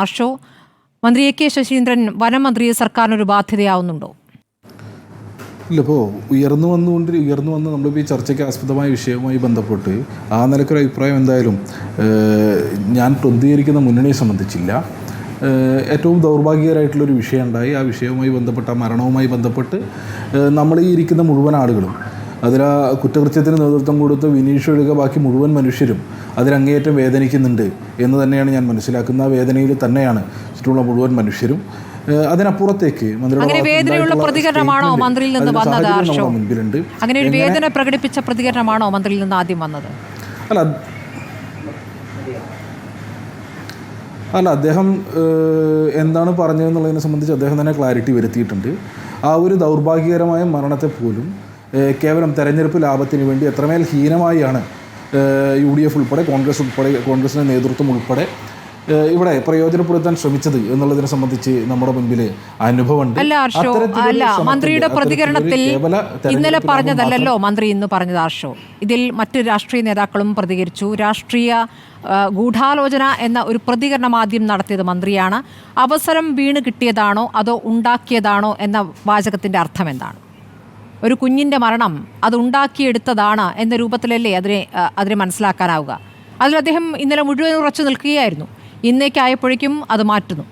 ആർഷോ മന്ത്രി A K Saseendran വനമന്ത്രി സർക്കാരിനൊരു ബാധ്യതയാവുന്നുണ്ടോ? ഇല്ല ഇപ്പോൾ ഉയർന്നു വന്നുകൊണ്ട് ഉയർന്നു വന്ന് നമ്മളിപ്പോൾ ഈ ചർച്ചയ്ക്ക് ആസ്പദമായ വിഷയവുമായി ബന്ധപ്പെട്ട് ആ നിലക്കൊരു അഭിപ്രായം എന്തായാലും ഞാൻ പ്രതികരിക്കുന്ന മുന്നണിയെ സംബന്ധിച്ചില്ല. ഏറ്റവും ദൗർഭാഗ്യകരമായിട്ടുള്ളൊരു വിഷയം ഉണ്ടായി ആ വിഷയവുമായി ബന്ധപ്പെട്ട മരണവുമായി ബന്ധപ്പെട്ട് നമ്മൾ ഈ ഇരിക്കുന്ന മുഴുവൻ ആളുകളും അതിൽ ആ കുറ്റകൃത്യത്തിന് നേതൃത്വം കൊടുത്ത വിനീഷ് ഒഴികെ ബാക്കി മുഴുവൻ മനുഷ്യരും അതിലങ്ങേയറ്റം വേദനിക്കുന്നുണ്ട് എന്ന് തന്നെയാണ് ഞാൻ മനസ്സിലാക്കുന്ന ആ വേദനയിൽ തന്നെയാണ് ചുറ്റുമുള്ള മുഴുവൻ മനുഷ്യരും. അതിനപ്പുറത്തേക്ക് അങ്ങനെ മുൻപിലുണ്ട്. ഒരു വേദന പ്രകടിപ്പിച്ച പ്രതികരണമാണോ മന്ത്രിയിൽ നിന്ന് ആദ്യം വന്നത്? അല്ല അല്ല അദ്ദേഹം എന്താണ് പറഞ്ഞതെന്നുള്ളതിനെ സംബന്ധിച്ച് അദ്ദേഹം തന്നെ ക്ലാരിറ്റി വരുത്തിയിട്ടുണ്ട്. ആ ഒരു ദൗർഭാഗ്യകരമായ മരണത്തെ പോലും കേവലം തെരഞ്ഞെടുപ്പ് ലാഭത്തിന് വേണ്ടി എത്രമേൽ ഹീനമായാണ് യു ഡി എഫ് ഉൾപ്പെടെ കോൺഗ്രസ് ഉൾപ്പെടെ കോൺഗ്രസിന്റെ നേതൃത്വം ഉൾപ്പെടെ ഇവിടെ പ്രയോജനപ്പെടുത്താൻ ശ്രമിച്ചത് എന്നുള്ളതിനെ സംബന്ധിച്ച് നമ്മുടെ മുൻപിൽ അനുഭവമുണ്ട്. അല്ല മന്ത്രിയുടെ പ്രതികരണത്തിൽ ഇന്നലെ പറഞ്ഞതല്ലല്ലോ മന്ത്രി ഇന്ന് പറഞ്ഞത് ഹർഷോ ഇതിൽ മറ്റു രാഷ്ട്രീയ നേതാക്കളും പ്രതികരിച്ചു. രാഷ്ട്രീയ ഗൂഢാലോചന എന്ന ഒരു പ്രതികരണം ആദ്യം നടത്തിയത് മന്ത്രിയാണ്. അവസരം വീണ് കിട്ടിയതാണോ അതോ ഉണ്ടാക്കിയതാണോ എന്ന വാചകത്തിന്റെ അർത്ഥം എന്താണ് ഒരു കുഞ്ഞിന്റെ മരണം അതുണ്ടാക്കിയെടുത്തതാണ് എന്ന രൂപത്തിലല്ലേ അതിനെ അതിനെ മനസ്സിലാക്കാനാവുക. അതിൽ അദ്ദേഹം ഇന്നലെ മുഴുവൻ ഉറച്ചു നിൽക്കുകയായിരുന്നു. ഇന്നേക്കായപ്പോഴേക്കും അത് മാറ്റുന്നു.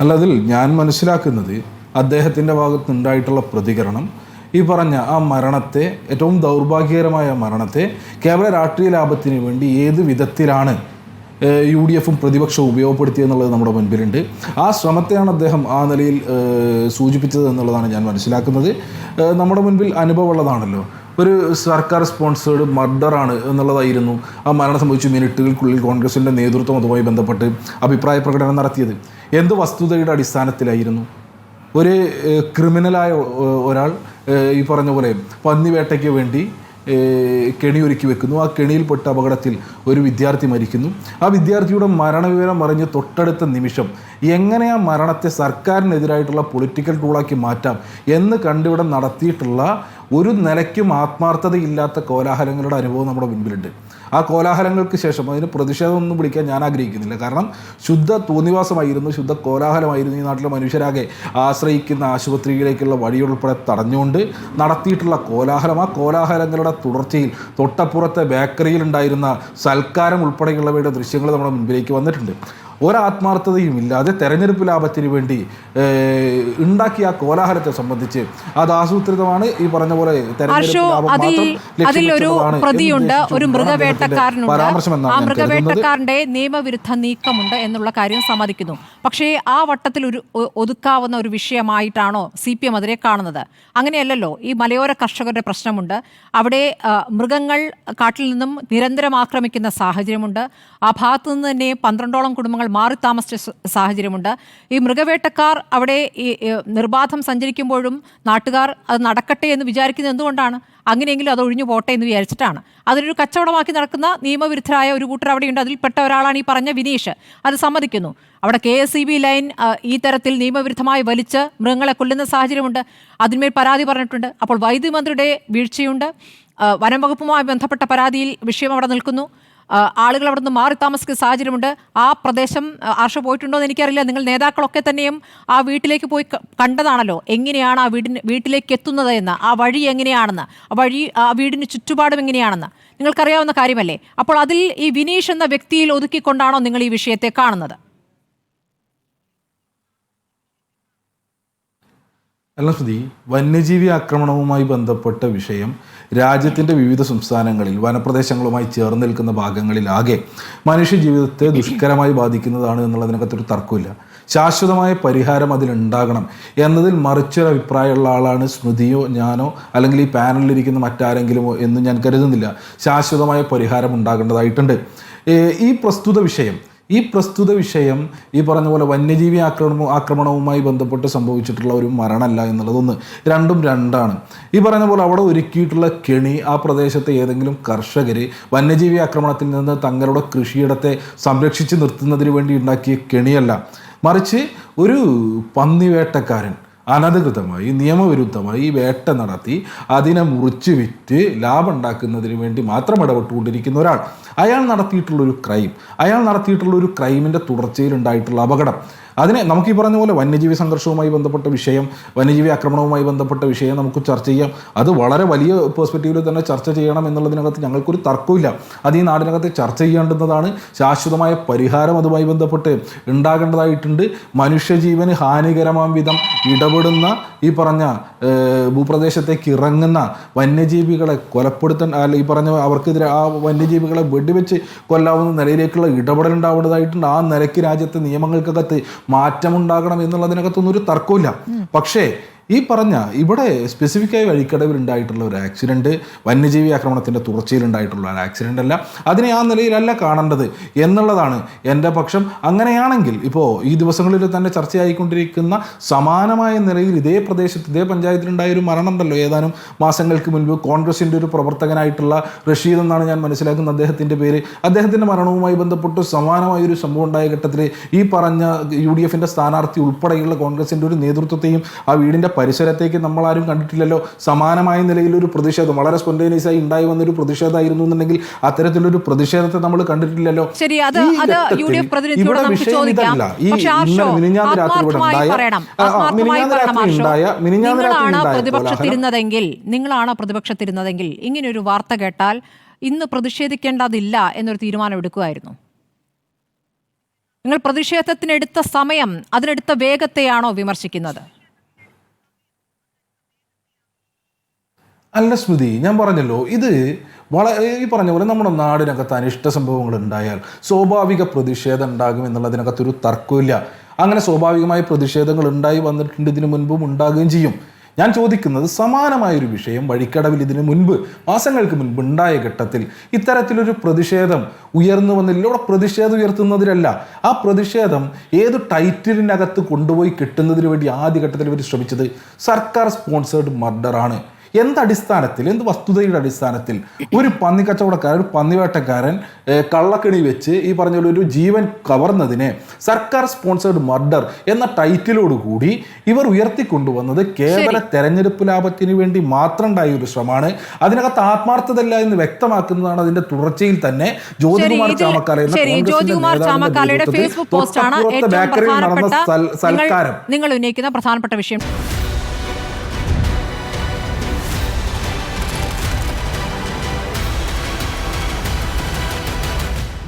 അല്ല അതിൽ ഞാൻ മനസ്സിലാക്കുന്നത് അദ്ദേഹത്തിന്റെ ഭാഗത്തുണ്ടായിട്ടുള്ള പ്രതികരണം ഈ പറഞ്ഞ ആ മരണത്തെ ഏറ്റവും ദൗർഭാഗ്യകരമായ മരണത്തെ കേവല രാഷ്ട്രീയ ലാഭത്തിന് വേണ്ടി ഏത് വിധത്തിലാണ് യു ഡി എഫും പ്രതിപക്ഷവും ഉപയോഗപ്പെടുത്തി എന്നുള്ളത് നമ്മുടെ മുൻപിലുണ്ട്. ആ ശ്രമത്തെയാണ് അദ്ദേഹം ആ നിലയിൽ സൂചിപ്പിച്ചത് എന്നുള്ളതാണ് ഞാൻ മനസ്സിലാക്കുന്നത്. നമ്മുടെ മുൻപിൽ അനുഭവമുള്ളതാണല്ലോ ഒരു സർക്കാർ സ്പോൺസേഡ് മർഡറാണ് എന്നുള്ളതായിരുന്നു ആ മരണം സംഭവിച്ച മിനിറ്റുകൾക്കുള്ളിൽ കോൺഗ്രസിന്റെ നേതൃത്വം അതുമായി ബന്ധപ്പെട്ട് അഭിപ്രായ പ്രകടനം നടത്തിയത്. എന്ത് വസ്തുതയുടെ അടിസ്ഥാനത്തിലായിരുന്നു? ഒരു ക്രിമിനലായ ഒരാൾ ഈ പറഞ്ഞ പോലെ പന്നിവേട്ടയ്ക്ക് വേണ്ടി കെണിയൊരുക്കി വെക്കുന്നു. ആ കെണിയിൽപ്പെട്ട അപകടത്തിൽ ഒരു വിദ്യാർത്ഥി മരിക്കുന്നു. ആ വിദ്യാർത്ഥിയുടെ മരണവിവരം അറിഞ്ഞ് തൊട്ടടുത്ത നിമിഷം എങ്ങനെ ആ മരണത്തെ സർക്കാരിനെതിരായിട്ടുള്ള പൊളിറ്റിക്കൽ ടൂളാക്കി മാറ്റാം എന്ന് കണ്ടിവിടെ നടത്തിയിട്ടുള്ള ഒരു നിലയ്ക്കും ആത്മാർത്ഥതയില്ലാത്ത കോലാഹലങ്ങളുടെ അനുഭവം നമ്മുടെ മുൻപിലുണ്ട്. ആ കോലാഹലങ്ങൾക്ക് ശേഷം അതിന് പ്രതിഷേധമൊന്നും വിളിക്കാൻ ഞാൻ ആഗ്രഹിക്കുന്നില്ല. കാരണം ശുദ്ധ തോന്നിവാസമായിരുന്നു ശുദ്ധ കോലാഹലമായിരുന്നു ഈ നാട്ടിലെ മനുഷ്യരാകെ ആശ്രയിക്കുന്ന ആശുപത്രിയിലേക്കുള്ള വഴിയുൾപ്പെടെ തടഞ്ഞുകൊണ്ട് നടത്തിയിട്ടുള്ള കോലാഹലം. ആ കോലാഹലങ്ങളുടെ തുടർച്ചയിൽ തൊട്ടപ്പുറത്തെ ബേക്കറിയിൽ ഉണ്ടായിരുന്ന സൽക്കാരം ഉൾപ്പെടെയുള്ളവയുടെ ദൃശ്യങ്ങൾ നമ്മുടെ മുൻപിലേക്ക് വന്നിട്ടുണ്ട്. ഒരാത്മാർത്ഥതയും ഇല്ലാതെ തെരഞ്ഞെടുപ്പ് ലാഭത്തിന് വേണ്ടി ഉണ്ടാക്കിയ ആ കോലാഹലത്തെ സംബന്ധിച്ച് അത് ആസൂത്രിതമാണ്. ഈ പറഞ്ഞ പോലെ പ്രതിയുണ്ട്. ഒരു മൃഗവേട്ടക്കാരനുണ്ട്. ആ മൃഗവേട്ടക്കാരന്റെ നിയമവിരുദ്ധ നീക്കമുണ്ട് എന്നുള്ള കാര്യം സമ്മതിക്കുന്നു. പക്ഷേ ആ വട്ടത്തിൽ ഒരു ഒതുക്കാവുന്ന ഒരു വിഷയമായിട്ടാണോ സി പി എം അതിനെ കാണുന്നത്? അങ്ങനെയല്ലല്ലോ. ഈ മലയോര കർഷകരുടെ പ്രശ്നമുണ്ട്. അവിടെ മൃഗങ്ങൾ കാട്ടിൽ നിന്നും നിരന്തരം ആക്രമിക്കുന്ന സാഹചര്യമുണ്ട്. ആ ഭാഗത്തു നിന്ന് തന്നെ പന്ത്രണ്ടോളം കുടുംബങ്ങൾ മാറി താമസിച്ച സാഹചര്യമുണ്ട്. ഈ മൃഗവേട്ടക്കാർ അവിടെ ഈ നിർബാധം സഞ്ചരിക്കുമ്പോഴും നാട്ടുകാർ അത് നടക്കട്ടെ എന്ന് വിചാരിക്കുന്നത് എന്തുകൊണ്ടാണ്? അങ്ങനെയെങ്കിലും അത് ഒഴിഞ്ഞു പോട്ടെ എന്ന് വിചാരിച്ചിട്ടാണ്. അതിനൊരു കച്ചവടമാക്കി നടക്കുന്ന നിയമവിരുദ്ധരായ ഒരു കൂട്ടർ അവിടെയുണ്ട്. അതിൽപ്പെട്ട ഒരാളാണ് ഈ പറഞ്ഞ വിനീഷ്. അത് സമ്മതിക്കുന്നു. അവിടെ കെ എസ് ലൈൻ ഈ തരത്തിൽ നിയമവിരുദ്ധമായി വലിച്ച് മൃഗങ്ങളെ കൊല്ലുന്ന സാഹചര്യമുണ്ട്. അതിന്മേൽ പരാതി പറഞ്ഞിട്ടുണ്ട്. അപ്പോൾ വൈദ്യുതി മന്ത്രിയുടെ വീഴ്ചയുണ്ട്. വനം വകുപ്പുമായി ബന്ധപ്പെട്ട പരാതിയിൽ വിഷയം അവിടെ നിൽക്കുന്നു. ആളുകൾ അവിടെ നിന്ന് മാറി താമസിക്കുന്ന സാഹചര്യമുണ്ട്. ആ പ്രദേശം ആർഷ പോയിട്ടുണ്ടോ എന്ന് എനിക്കറിയില്ല. നിങ്ങൾ നേതാക്കളൊക്കെ തന്നെയും ആ വീട്ടിലേക്ക് പോയി കണ്ടതാണല്ലോ. എങ്ങനെയാണ് ആ വീടിന് വീട്ടിലേക്ക് എത്തുന്നത് എന്ന് ആ വഴി എങ്ങനെയാണെന്ന് ആ വഴി ആ വീടിന് ചുറ്റുപാടും എങ്ങനെയാണെന്ന് നിങ്ങൾക്കറിയാവുന്ന കാര്യമല്ലേ? അപ്പോൾ അതിൽ ഈ വിനീഷ് എന്ന വ്യക്തിയിൽ ഒതുക്കിക്കൊണ്ടാണോ നിങ്ങൾ ഈ വിഷയത്തെ കാണുന്നത്? അല്ല ശ്രുതി വന്യജീവി ആക്രമണവുമായി ബന്ധപ്പെട്ട വിഷയം രാജ്യത്തിന്റെ വിവിധ സംസ്ഥാനങ്ങളിൽ വനപ്രദേശങ്ങളുമായി ചേർന്ന് നിൽക്കുന്ന ഭാഗങ്ങളിലാകെ മനുഷ്യജീവിതത്തെ ദുഷ്കരമായി ബാധിക്കുന്നതാണ് എന്നുള്ളതിനകത്തൊരു തർക്കമില്ല ശാശ്വതമായ പരിഹാരം അതിലുണ്ടാകണം എന്നതിൽ മറിച്ചൊരു അഭിപ്രായമുള്ള ആളാണ് സ്മൃതിയോ ഞാനോ അല്ലെങ്കിൽ ഈ പാനലിലിരിക്കുന്ന മറ്റാരെങ്കിലുമോ എന്ന് ഞാൻ കരുതുന്നില്ല. ശാശ്വതമായ പരിഹാരം ഉണ്ടാകേണ്ടതായിട്ടുണ്ട്. ഈ പ്രസ്തുത വിഷയം ഈ പ്രസ്തുത വിഷയം ഈ പറഞ്ഞ പോലെ വന്യജീവി ആക്രമണവും ആക്രമണവുമായി ബന്ധപ്പെട്ട് സംഭവിച്ചിട്ടുള്ള ഒരു മരണമല്ല എന്നുള്ളതൊന്ന് രണ്ടും രണ്ടാണ്. ഈ പറഞ്ഞ പോലെ അവിടെ ഒരുക്കിയിട്ടുള്ള കെണി ആ പ്രദേശത്തെ ഏതെങ്കിലും കർഷകർ വന്യജീവി ആക്രമണത്തിൽ നിന്ന് തങ്ങളുടെ കൃഷിയിടത്തെ സംരക്ഷിച്ച് നിർത്തുന്നതിന് വേണ്ടി ഉണ്ടാക്കിയ കെണിയല്ല. മറിച്ച് ഒരു പന്നിവേട്ടക്കാരൻ അനധികൃതമായി നിയമവിരുദ്ധമായി ഈ വേട്ട നടത്തി അതിനെ മുറിച്ച് വിറ്റ് ലാഭം ഉണ്ടാക്കുന്നതിന് വേണ്ടി മാത്രം ഇടപെട്ടുകൊണ്ടിരിക്കുന്ന ഒരാൾ. അയാൾ നടത്തിയിട്ടുള്ള ഒരു ക്രൈം. അയാൾ നടത്തിയിട്ടുള്ള ഒരു ക്രൈമിന്റെ തുടർച്ചയിൽ ഉണ്ടായിട്ടുള്ള അപകടം. അതിനെ നമുക്ക് ഈ പറഞ്ഞ പോലെ വന്യജീവി സംഘർഷവുമായി ബന്ധപ്പെട്ട വിഷയം വന്യജീവി ആക്രമണവുമായി ബന്ധപ്പെട്ട വിഷയം നമുക്ക് ചർച്ച ചെയ്യാം. അത് വളരെ വലിയ പേഴ്സ്പെക്റ്റീവിൽ തന്നെ ചർച്ച ചെയ്യണം എന്നുള്ളതിനകത്ത് ഞങ്ങൾക്കൊരു തർക്കമില്ല അത് ഈ നാടിനകത്ത് ചർച്ച ചെയ്യേണ്ടുന്നതാണ്. ശാശ്വതമായ പരിഹാരം അതുമായി ബന്ധപ്പെട്ട് ഉണ്ടാകേണ്ടതായിട്ടുണ്ട്. മനുഷ്യജീവന് ഹാനികരമാം വിധം ഇടപെടുന്ന ഈ പറഞ്ഞ ഭൂപ്രദേശത്തേക്ക് ഇറങ്ങുന്ന വന്യജീവികളെ കൊലപ്പെടുത്താൻ അല്ല ഈ പറഞ്ഞ അവർക്കെതിരെ ആ വന്യജീവികളെ വെടിവെച്ച് കൊല്ലാവുന്ന നിലയിലേക്കുള്ള ഇടപെടൽ ഉണ്ടാവേണ്ടതായിട്ടുണ്ട് ആ നിലയ്ക്ക് രാജ്യത്തെ നിയമങ്ങൾക്കകത്ത് മാറ്റമുണ്ടാകണം എന്നുള്ളതിനകത്തൊന്നും ഒരു തർക്കമില്ല പക്ഷേ ഈ പറഞ്ഞ ഇവിടെ സ്പെസിഫിക്കായി വഴിക്കടവിൽ ഉണ്ടായിട്ടുള്ള ഒരു ആക്സിഡന്റ് വന്യജീവി ആക്രമണത്തിന്റെ തുടർച്ചയിൽ ഉണ്ടായിട്ടുള്ള ഒരു ആക്സിഡന്റ് അല്ല. അതിനെ ആ നിലയിലല്ല കാണേണ്ടത് എന്നുള്ളതാണ് എന്റെ പക്ഷം. അങ്ങനെയാണെങ്കിൽ ഇപ്പോൾ ഈ ദിവസങ്ങളിൽ തന്നെ ചർച്ചയായിക്കൊണ്ടിരിക്കുന്ന സമാനമായ നിലയിൽ ഇതേ പ്രദേശത്ത് ഇതേ പഞ്ചായത്തിലുണ്ടായ ഒരു മരണം ഉണ്ടല്ലോ. ഏതാനും മാസങ്ങൾക്ക് മുൻപ് കോൺഗ്രസിന്റെ ഒരു പ്രവർത്തകനായിട്ടുള്ള റഷീദ് എന്നാണ് ഞാൻ മനസ്സിലാക്കുന്നത്. അദ്ദേഹത്തിന്റെ പേര്. അദ്ദേഹത്തിന്റെ മരണവുമായി ബന്ധപ്പെട്ട് സമാനമായ ഒരു സംഭവം ഉണ്ടായ ഘട്ടത്തിൽ ഈ പറഞ്ഞ യു ഡി എഫിന്റെ സ്ഥാനാർത്ഥി ഉൾപ്പെടെയുള്ള കോൺഗ്രസിന്റെ ഒരു നേതൃത്വത്തെയും ആ വീടിന്റെ പരിസരത്തേക്ക് നമ്മളാരും കണ്ടിട്ടില്ലല്ലോ. സമാനമായ ഒരു പ്രതിഷേധം വളരെ സ്പോണ്ടേനിയസായി ഉണ്ടായി വന്നൊരു പ്രതിഷേധമായിരുന്നു എന്നുണ്ടെങ്കിൽ അത്തരത്തിലൊരു പ്രതിഷേധത്തെ നമ്മൾ കണ്ടിട്ടില്ലല്ലോ. ഇവിടെ വിഷയം ഇതല്ല. ഈ മിനിഞ്ഞാന്ന് രാത്രി ഇവിടെ ഉണ്ടായ- മിനിഞ്ഞാന്ന് രാത്രി ഉണ്ടായ- മിനിഞ്ഞാന്ന് രാത്രി പ്രതിപക്ഷത്തിരുന്നതെങ്കിൽ നിങ്ങളാണ് പ്രതിപക്ഷത്തിരുന്നതെങ്കിൽ ഇങ്ങനെ ഒരു വാർത്ത കേട്ടാൽ ഇന്ന് പ്രതിഷേധിക്കേണ്ടതില്ല എന്നൊരു തീരുമാനം എടുക്കുമായിരുന്നു. നിങ്ങൾ പ്രതിഷേധത്തിനെടുത്ത സമയം അതിനെടുത്ത വേഗത്തെയാണോ വിമർശിക്കുന്നത്? അല്ല സ്മൃതി ഞാൻ പറഞ്ഞല്ലോ ഇത് വളരെ ഈ പറഞ്ഞ പോലെ നമ്മുടെ നാടിനകത്ത് അനിഷ്ട സംഭവങ്ങൾ ഉണ്ടായാൽ സ്വാഭാവിക പ്രതിഷേധം ഉണ്ടാകും എന്നുള്ളതിനകത്ത് ഒരു തർക്കമില്ല അങ്ങനെ സ്വാഭാവികമായ പ്രതിഷേധങ്ങൾ ഉണ്ടായി വന്നിട്ടുണ്ട് ഇതിനു മുൻപും ഉണ്ടാകുകയും ചെയ്യും. ഞാൻ ചോദിക്കുന്നത് സമാനമായൊരു വിഷയം വഴിക്കടവിൽ ഇതിനു മുൻപ് മാസങ്ങൾക്ക് മുൻപ് ഉണ്ടായ ഘട്ടത്തിൽ ഇത്തരത്തിലൊരു പ്രതിഷേധം ഉയർന്നു വന്നില്ല. ഇവിടെ പ്രതിഷേധം ഉയർത്തുന്നതിലല്ല. ആ പ്രതിഷേധം ഏത് ടൈറ്റിലിനകത്ത് കൊണ്ടുപോയി കിട്ടുന്നതിന് വേണ്ടി ആദ്യഘട്ടത്തിൽ ഇവർ ശ്രമിച്ചത് സർക്കാർ സ്പോൺസേഡ് മർഡറാണ്. എന്തടിസ്ഥാനത്തിൽ എന്ത് വസ്തുതയുടെ അടിസ്ഥാനത്തിൽ ഒരു പന്നി കച്ചവടക്കാരൻ ഒരു പന്നിവേട്ടക്കാരൻ കള്ളക്കിണി വെച്ച് ഈ പറഞ്ഞ പോലെ ഒരു ജീവൻ കവർന്നതിനെ സർക്കാർ സ്പോൺസേഡ് മർഡർ എന്ന ടൈറ്റിലോടുകൂടി ഇവർ ഉയർത്തിക്കൊണ്ടുവന്നത് കേവല തെരഞ്ഞെടുപ്പ് ലാഭത്തിന് വേണ്ടി മാത്രം ഉണ്ടായ ഒരു ശ്രമമാണ്. അതിനകത്ത് ആത്മാർത്ഥതല്ല എന്ന് വ്യക്തമാക്കുന്നതാണ് അതിന്റെ തുടർച്ചയിൽ തന്നെ ജ്യോതികുമാർ ചാമക്കാല എന്ന ഫേസ്ബുക്ക് പോസ്റ്റാണ് ബേക്കറിയിൽ നടന്ന സൽക്കാരം. നിങ്ങൾ ഉന്നയിക്കുന്ന പ്രധാനപ്പെട്ട വിഷയം.